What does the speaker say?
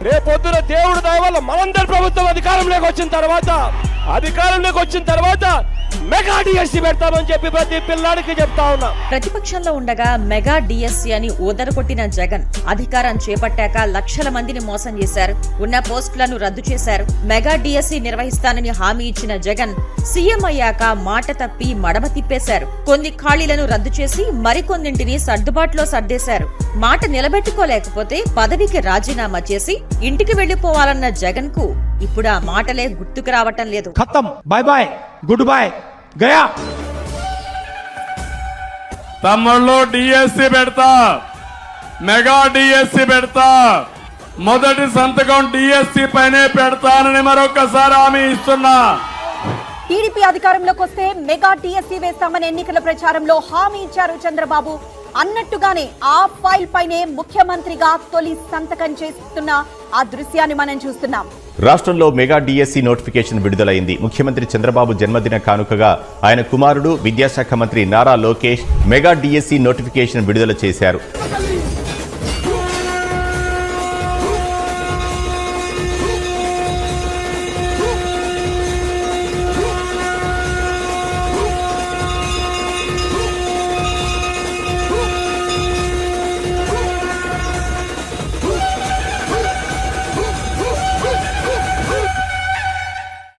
రేపొద్దున దేవుడు దయవల్ల మనందరి ప్రభుత్వం అధికారంలోకి వచ్చిన తర్వాత అధికారంలోకి వచ్చిన తర్వాత మెగా డిఎస్సి పెడతామని చెప్పి ప్రతి పిల్లాడికి చెప్తా ఉన్నా. ప్రతిపక్షంలో ఉండగా మెగా డిఎస్సి అని ఓదరగొట్టిన జగన్ అధికారం చేపట్టాక లక్షల మందిని మోసం చేశారు. ఉన్న పోస్టులను రద్దు చేశారు. మెగా డిఎస్సి నిర్వహిస్తానని హామీ ఇచ్చిన జగన్ సీఎం అయ్యాక మాట తప్పి మడమ తిప్పేశారు. కొన్ని ఖాళీలను రద్దు చేసి మరికొన్నింటిని సర్దుబాటులో సర్దేశారు. మాట నిలబెట్టుకోలేకపోతే పదవికి రాజీనామా చేసి ఇంటికి వెళ్ళిపోవాలన్న జగన్కు ఇప్పుడు ఆ మాటలే గుర్తుకు రావటం లేదు. గుడ్ బాయ్ गया తమ్ముళ్ళు డిఎస్సి పెడతా. మెగా డిఎస్సి పెడతా. మొదటి సంతకం డిఎస్సి పైనే పెడతానని మరొకసారి హామీ ఇస్తున్నా. టీడీపీ అధికారంలోకి వస్తే మెగా టీఎస్సీ వేస్తామని ఎన్నికల ప్రచారంలో హామీ ఇచ్చారు చంద్రబాబు. అన్నట్టుగానే ఆ ఫైల్ పైనే ముఖ్యమంత్రిగా తొలి సంతకం చేస్తున్న ఆ దృశ్యాన్ని మనం చూస్తున్నాం. రాష్ట్రంలో మెగా డిఎస్సి నోటిఫికేషన్ విడుదలైంది. ముఖ్యమంత్రి చంద్రబాబు జన్మదిన కానుకగా ఆయన కుమారుడు విద్యాశాఖ మంత్రి Nara Lokesh mega DSC notification విడుదల చేశారు.